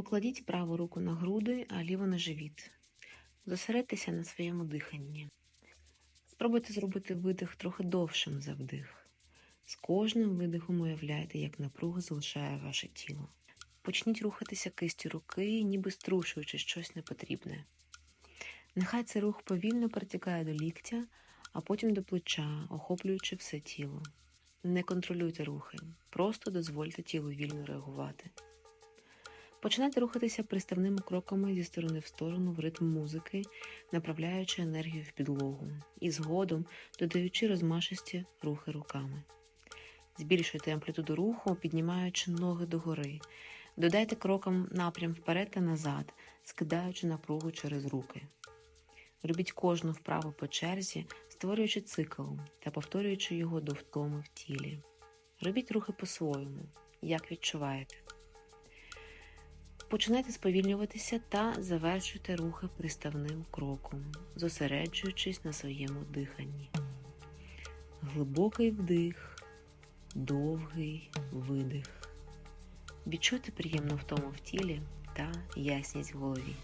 Покладіть праву руку на груди, а ліву на живіт. Зосередьтеся на своєму диханні. Спробуйте зробити видих трохи довшим за вдих. З кожним видихом уявляйте, як напруга залишає ваше тіло. Почніть рухатися кистю руки, ніби струшуючи щось непотрібне. Нехай цей рух повільно перетікає до ліктя, а потім до плеча, охоплюючи все тіло. Не контролюйте рухи, просто дозвольте тілу вільно реагувати. Починайте рухатися приставними кроками зі сторони в сторону в ритм музики, направляючи енергію в підлогу і згодом додаючи розмашисті рухи руками. Збільшуйте амплітуду руху, піднімаючи ноги догори. Додайте кроком напрям вперед та назад, скидаючи напругу через руки. Робіть кожну вправу по черзі, створюючи цикл та повторюючи його до втоми в тілі. Робіть рухи по-своєму, як відчуваєте. Починайте сповільнюватися та завершуйте рухи приставним кроком, зосереджуючись на своєму диханні. Глибокий вдих, довгий видих. Відчуйте приємну втому в тілі та ясність в голові.